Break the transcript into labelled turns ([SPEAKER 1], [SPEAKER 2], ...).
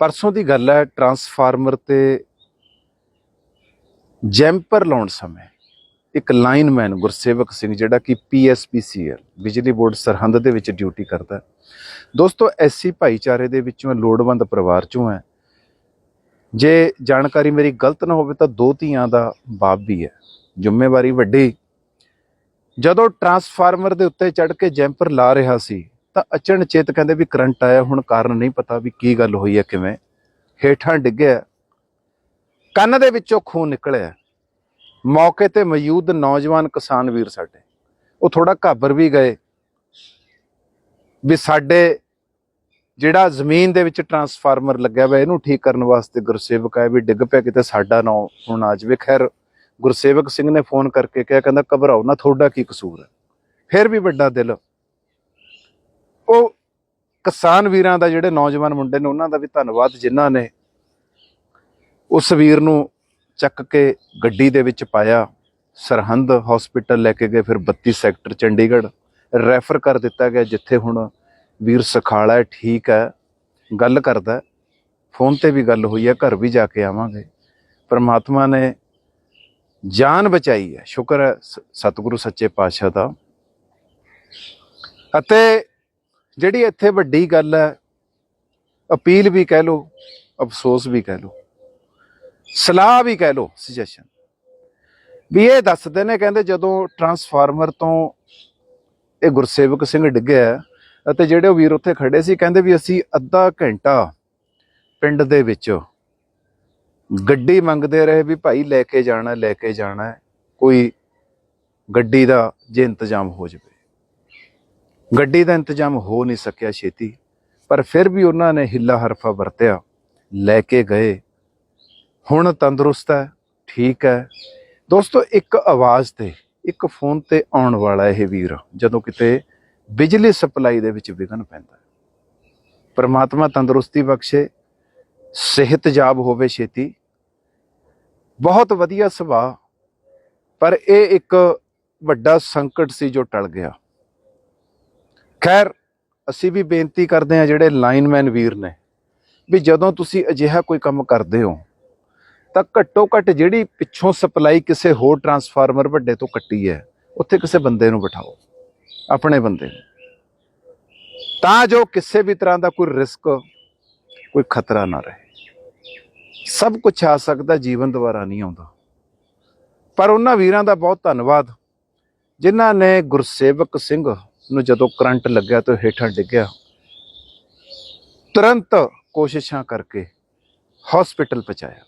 [SPEAKER 1] ਪਰਸੋਂ ਦੀ ਗੱਲ ਹੈ ਟਰਾਂਸਫਾਰਮਰ ਤੇ ਜੈਂਪਰ ਲਾਉਣ ਸਮੇਂ ਇੱਕ ਲਾਈਨਮੈਨ ਗੁਰਸੇਵਕ ਸਿੰਘ ਜਿਹੜਾ ਕਿ ਪੀਐਸਪੀਸੀਐਲ ਬਿਜਲੀ ਬੋਰਡ ਸਰਹੰਦ ਦੇ ਵਿੱਚ ਡਿਊਟੀ ਕਰਦਾ ਦੋਸਤੋ ਐਸਸੀ ਭਾਈਚਾਰੇ ਦੇ ਵਿੱਚੋਂ ਲੋੜਵੰਦ ਪਰਿਵਾਰ ਚੋਂ ਹੈ। ਜੇ ਜਾਣਕਾਰੀ ਮੇਰੀ ਗਲਤ ਨਾ ਹੋਵੇ ਤਾਂ ਦੋ ਧੀਆਂ ਦਾ ਬਾਪ ਵੀ ਹੈ, ਜ਼ਿੰਮੇਵਾਰੀ ਵੱਡੀ। ਜਦੋਂ ਟਰਾਂਸਫਾਰਮਰ ਦੇ ਉੱਤੇ ਚੜ ਕੇ ਜੈਂਪਰ ਲਾ ਰਿਹਾ ਸੀ ਤਾਂ ਅਚਨਚੇਤ ਕਹਿੰਦੇ ਵੀ ਕਰੰਟ ਆਇਆ, ਹੁਣ ਕਾਰਨ ਨਹੀਂ ਪਤਾ ਵੀ ਕੀ ਗੱਲ ਹੋਈ ਹੈ ਕਿਵੇਂ। ਹੇਠਾਂ ਡਿੱਗਿਆ। ਕੰਨ ਦੇ ਵਿੱਚੋਂ ਖੂਨ ਨਿਕਲਿਆ। ਮੌਕੇ ਤੇ ਮੌਜੂਦ ਨੌਜਵਾਨ ਕਿਸਾਨ ਵੀਰ ਸਾਡੇ, ਉਹ ਥੋੜਾ ਘਾਬਰ ਵੀ ਗਏ। ਵੀ ਸਾਡੇ ਜਿਹੜਾ ਜ਼ਮੀਨ ਦੇ ਵਿੱਚ ਟਰਾਂਸਫਾਰਮਰ ਲੱਗਿਆ ਹੋਇਆ ਇਹਨੂੰ ਠੀਕ ਕਰਨ ਵਾਸਤੇ ਗੁਰਸੇਵਕ ਆਇਆ ਵੀ ਡਿੱਗ ਪਿਆ ਕਿਤੇ ਸਾਡਾ ਨਾਂ ਹੁਣ ਆ ਜਾਵੇ। ਖੈਰ, ਗੁਰਸੇਵਕ ਸਿੰਘ ਨੇ ਫੋਨ ਕਰਕੇ ਕਿਹਾ, ਕਹਿੰਦਾ ਘਬਰਾਓ ਨਾ, ਤੁਹਾਡਾ ਕੀ ਕਸੂਰ ਹੈ। ਫਿਰ ਵੀ ਵੱਡਾ ਦਿਲ ਉਹ ਕਿਸਾਨ ਵੀਰਾਂ ਦਾ ਜਿਹੜੇ ਨੌਜਵਾਨ ਮੁੰਡੇ ਨੇ, ਉਹਨਾਂ ਦਾ ਵੀ ਧੰਨਵਾਦ ਜਿਨ੍ਹਾਂ ਨੇ ਉਸ ਵੀਰ ਨੂੰ ਚੱਕ ਕੇ ਗੱਡੀ ਦੇ ਵਿੱਚ ਪਾਇਆ, ਸਰਹੰਦ ਹਸਪੀਟਲ ਲੈ ਕੇ ਗਏ, ਫਿਰ 32 ਸੈਕਟਰ ਚੰਡੀਗੜ੍ਹ ਰੈਫਰ ਕਰ ਦਿੱਤਾ ਗਿਆ, ਜਿੱਥੇ ਹੁਣ ਵੀਰ ਸਖਾਲਾ ਹੈ, ਠੀਕ ਹੈ, ਗੱਲ ਕਰਦਾ ਫੋਨ ਤੇ ਵੀ ਗੱਲ ਹੋਈ ਹੈ, ਘਰ ਵੀ ਜਾ ਕੇ ਆਵਾਂਗੇ। ਪਰਮਾਤਮਾ ਨੇ ਜਾਨ ਬਚਾਈ ਹੈ, ਸ਼ੁਕਰ ਹੈ ਸਤਿਗੁਰੂ ਸੱਚੇ ਪਾਤਸ਼ਾਹ ਦਾ। ਅਤੇ ਜਿਹੜੀ ਇੱਥੇ ਵੱਡੀ ਗੱਲ ਹੈ, ਅਪੀਲ ਵੀ ਕਹਿ ਲਓ, ਅਫਸੋਸ ਵੀ ਕਹਿ ਲਓ, ਸਲਾਹ ਵੀ ਕਹਿ ਲਓ ਸੁਜੈਸ਼ਨ ਵੀ ਇਹ ਦੱਸਦੇ ਨੇ, ਕਹਿੰਦੇ ਜਦੋਂ ਟਰਾਂਸਫਾਰਮਰ ਤੋਂ ਇਹ ਗੁਰਸੇਵਕ ਸਿੰਘ ਡਿੱਗਿਆ ਅਤੇ ਜਿਹੜੇ ਉਹ ਵੀਰ ਉੱਥੇ ਖੜੇ ਸੀ, ਕਹਿੰਦੇ ਵੀ ਅਸੀਂ ਅੱਧਾ ਘੰਟਾ ਪਿੰਡ ਦੇ ਵਿੱਚ ਗੱਡੀ ਮੰਗਦੇ ਰਹੇ ਵੀ ਭਾਈ ਲੈ ਕੇ ਜਾਣਾ, ਲੈ ਕੇ ਜਾਣਾ ਕੋਈ ਗੱਡੀ ਦਾ ਜੇ ਇੰਤਜ਼ਾਮ ਹੋ ਜਾਵੇ। ਗੱਡੀ ਦਾ ਇੰਤਜ਼ਾਮ ਹੋ ਨਹੀਂ ਸਕਿਆ ਛੇਤੀ, ਪਰ ਫਿਰ ਵੀ ਉਹਨਾਂ ਨੇ ਹਿੱਲਾ ਹਰਫਾ ਵਰਤਿਆ, ਲੈ ਕੇ ਗਏ। ਹੁਣ ਤੰਦਰੁਸਤ ਹੈ, ਠੀਕ ਹੈ। ਦੋਸਤੋ, ਇੱਕ ਆਵਾਜ਼ ਤੇ, ਇੱਕ ਫੋਨ ਤੇ ਆਉਣ ਵਾਲਾ ਇਹ ਵੀਰ, ਜਦੋਂ ਕਿਤੇ ਬਿਜਲੀ ਸਪਲਾਈ ਦੇ ਵਿੱਚ ਵਿਘਨ ਪੈਂਦਾ ਪਰਮਾਤਮਾ ਤੰਦਰੁਸਤੀ ਬਖਸ਼ੇ ਸਿਹਤਯਾਬ ਹੋਵੇ ਛੇਤੀ। ਬਹੁਤ ਵਧੀਆ ਸੁਭਾਅ, ਪਰ ਇਹ ਇੱਕ ਵੱਡਾ ਸੰਕਟ ਸੀ ਜੋ ਟਲ ਗਿਆ। ਖੈਰ, ਅਸੀਂ ਵੀ ਬੇਨਤੀ ਕਰਦੇ ਹਾਂ ਜਿਹੜੇ ਲਾਈਨਮੈਨ ਵੀਰ ਨੇ ਵੀ ਜਦੋਂ ਤੁਸੀਂ ਅਜਿਹਾ ਕੋਈ ਕੰਮ ਕਰਦੇ ਹੋ, ਤਾਂ ਘੱਟੋ ਘੱਟ ਜਿਹੜੀ ਪਿੱਛੋਂ ਸਪਲਾਈ ਕਿਸੇ ਹੋਰ ਟਰਾਂਸਫਾਰਮਰ ਵੱਡੇ ਤੋਂ ਕੱਟੀ ਹੈ, ਉੱਥੇ ਕਿਸੇ ਬੰਦੇ ਨੂੰ ਬਿਠਾਓ, ਆਪਣੇ ਬੰਦੇ ਨੂੰ। ਤਾਂ ਜੋ ਕਿਸੇ ਵੀ ਤਰ੍ਹਾਂ ਦਾ ਕੋਈ ਰਿਸਕ, ਕੋਈ ਖਤਰਾ ਨਾ ਰਹੇ। ਸਭ ਕੁਝ ਆ ਸਕਦਾ, ਜੀਵਨ ਦੁਬਾਰਾ ਨਹੀਂ ਆਉਂਦਾ। ਪਰ ਉਹਨਾਂ ਵੀਰਾਂ ਦਾ ਬਹੁਤ ਧੰਨਵਾਦ, ਜਿਨ੍ਹਾਂ ਨੇ ਗੁਰਸੇਵਕ ਸਿੰਘ ਨੂੰ ਜਦੋਂ ਕਰੰਟ ਲੱਗਿਆ ਤਾਂ ਹੇਠਾਂ ਡਿੱਗਿਆ। ਤੁਰੰਤ ਕੋਸ਼ਿਸ਼ਾਂ ਕਰਕੇ ਹਸਪੀਟਲ ਪਹੁੰਚਾਇਆ।